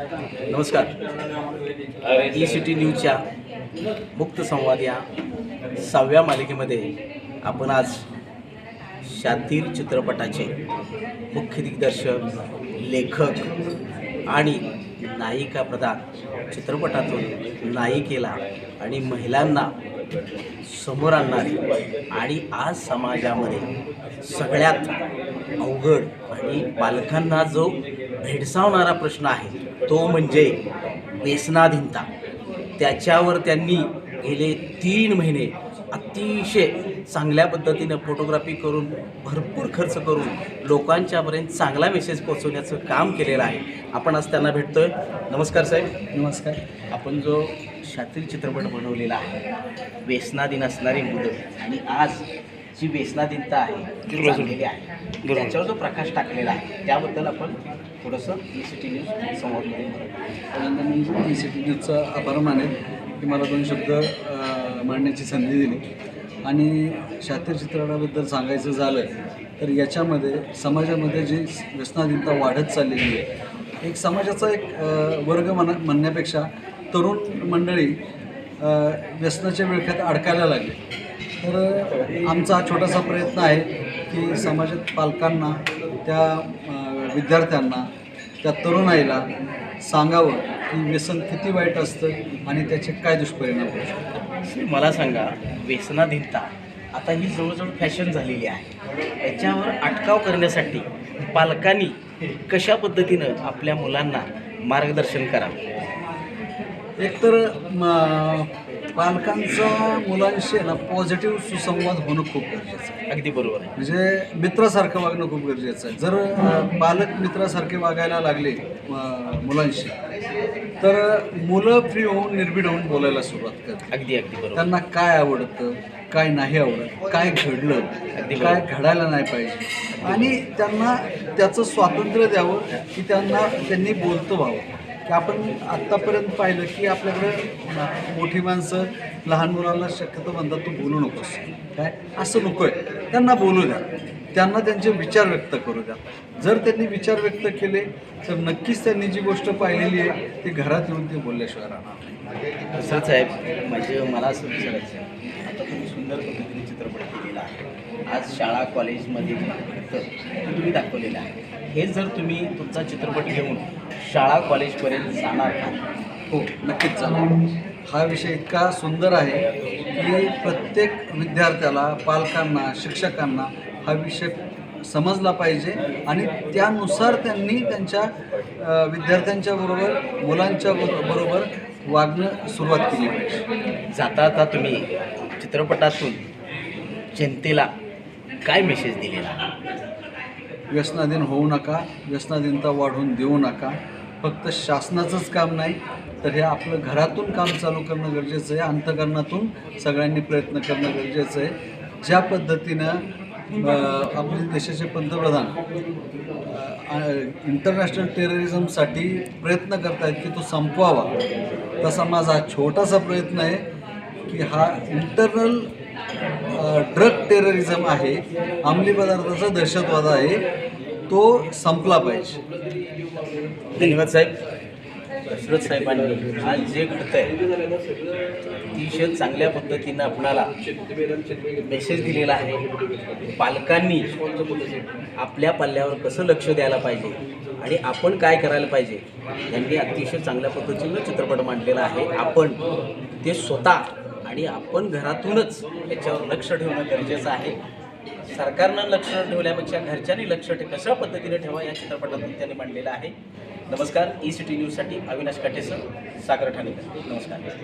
नमस्कार. E C T न्यूजच्या मुक्त संवाद या सहाव्या मालिकेमध्ये आपण आज शातीर चित्रपटाचे मुख्य दिग्दर्शक लेखक आणि नायिका प्रधान चित्रपटातून नायिकेला आणि महिलांना समोर आणणारी आणि आज समाजामध्ये सगळ्यात अवघड आणि पालकांना जो भेडसावणारा प्रश्न आहे तो म्हणजे व्यसनाधीनता त्याच्यावर त्यांनी गेले तीन महिने अतिशय चांगल्या पद्धतीनं फोटोग्राफी करून भरपूर खर्च करून लोकांच्यापर्यंत चांगला मेसेज पोहोचवण्याचं काम केलेलं आहे. आपण आज त्यांना भेटतोय. नमस्कार साहेब. नमस्कार. आपण जो शातील चित्रपट बनवलेला आहे व्यसनाधीन असणारी मुलं आणि आज जी व्यसनाधीनता आहे ती चाललेली आहे. त्याच्यावर जो प्रकाश टाकलेला आहे त्याबद्दल आपण थोडंसं ई सी टी न्यूज पहिल्यांदा मी ई सी टी न्यूजचा आभार मानेन की मला दोन शब्द मांडण्याची संधी दिली. आणि शातीर चित्रपटाबद्दल सांगायचं झालं तर याच्यामध्ये समाजामध्ये जी व्यसनाधीनता वाढत चाललेली आहे एक समाजाचा एक वर्ग म्हणा म्हणण्यापेक्षा तरुण मंडळी व्यसनाच्या विळख्यात अडकायला लागले. तर आमचा हा छोटासा प्रयत्न आहे की समाजात पालकांना त्या विद्यार्थ्यांना त्या तरुणाईला सांगावं की व्यसन किती वाईट असतं आणि त्याचे काय दुष्परिणाम होऊ शकतात. मला सांगा व्यसनाधीनता आता ही जवळजवळ फॅशन झालेली आहे. याच्यावर अटकाव करण्यासाठी पालकांनी कशा पद्धतीनं आपल्या मुलांना मार्गदर्शन करावं? एकतर म, पालकांचा मुलांशी ना पॉझिटिव्ह सुसंवाद होणं खूप गरजेचं आहे. अगदी बरोबर आहे. म्हणजे मित्रासारखं वागणं खूप गरजेचं आहे. जर अ, पालक मित्रासारखे वागायला लागले अ, मुलांशी तर मुलं फ्री होऊन निर्भीड होऊन बोलायला सुरुवात करतात. अगदी अगदी बरोबर. त्यांना काय आवडतं काय नाही आवडत काय घडलं काय घडायला नाही पाहिजे. आणि त्यांना त्याचं स्वातंत्र्य द्यावं की त्यांना त्यांनी बोलतं व्हावं. की आपण आत्तापर्यंत पाहिलं की आपल्याकडं मोठी माणसं लहान मुलांना शक्यतो म्हणतात तू बोलू नकोस. काय? असं नको आहे. त्यांना बोलू द्या. त्यांना त्यांचे विचार व्यक्त करू द्या. जर त्यांनी विचार व्यक्त केले तर नक्कीच त्यांनी जी गोष्ट पाहिलेली आहे ती घरात येऊन ते बोलल्याशिवाय राहणार नाही. आहे. साहेब म्हणजे मला असं विचारायचं आहे, सुंदर पद्धतीने चित्रपट केलेला आहे. आज शाळा कॉलेजमध्ये तर तुम्ही दाखवलेलं आहे. हे जर तुम्ही तुमचा चित्रपट घेऊन शाळा कॉलेजपर्यंत जाणार का हो नक्कीच जाणार. हा विषय इतका सुंदर आहे की प्रत्येक विद्यार्थ्याला पालकांना शिक्षकांना हा विषय समजला पाहिजे आणि त्यानुसार त्यांनी त्यांच्या विद्यार्थ्यांच्या बरोबर मुलांच्या बरोबर वागणं सुरुवात केली पाहिजे. जाता आता तुम्ही चित्रपटातून जनतेला काय मेसेज दिलेला? व्यसनाधीन होऊ नका व्यसनाधीनता वाढवून देऊ नका. फक्त शासनाचंच काम नाही तर हे आपलं घरातून काम चालू करणं गरजेचं आहे. अंतकरणातून सगळ्यांनी प्रयत्न करणं गरजेचं आहे. ज्या पद्धतीनं आपले देशाचे पंतप्रधान इंटरनॅशनल टेररिझमसाठी प्रयत्न करतायत की तो संपवावा. तसा माझा छोटासा प्रयत्न आहे. की हा इंटरनल ड्रग टेररिझम आहे. अंमली पदार्थाचा दहशतवाद आहे. तो संपला पाहिजे. धन्यवाद साहेब. दशरथ साहेबांनी आज जे घडतंय अतिशय चांगल्या पद्धतीनं आपणाला मेसेज दिलेला आहे. पालकांनी आपल्या पाल्यावर कसं लक्ष द्यायला पाहिजे आणि आपण काय करायला पाहिजे यांनी अतिशय चांगल्या पद्धतीनं चित्रपट मांडलेला आहे. आपण ते स्वतः आणि आपण घरातूनच याच्यावर लक्ष ठेवणं गरजेचं आहे. सरकारनं लक्ष ठेवल्यापेक्षा घरच्यांनी लक्ष ठे कशा पद्धतीने ठेवा या चित्रपटातून त्यांनी मांडलेलं आहे. नमस्कार ई सिटी न्यूजसाठी अविनाश काटेसर सागर ठाणेकर. नमस्कार.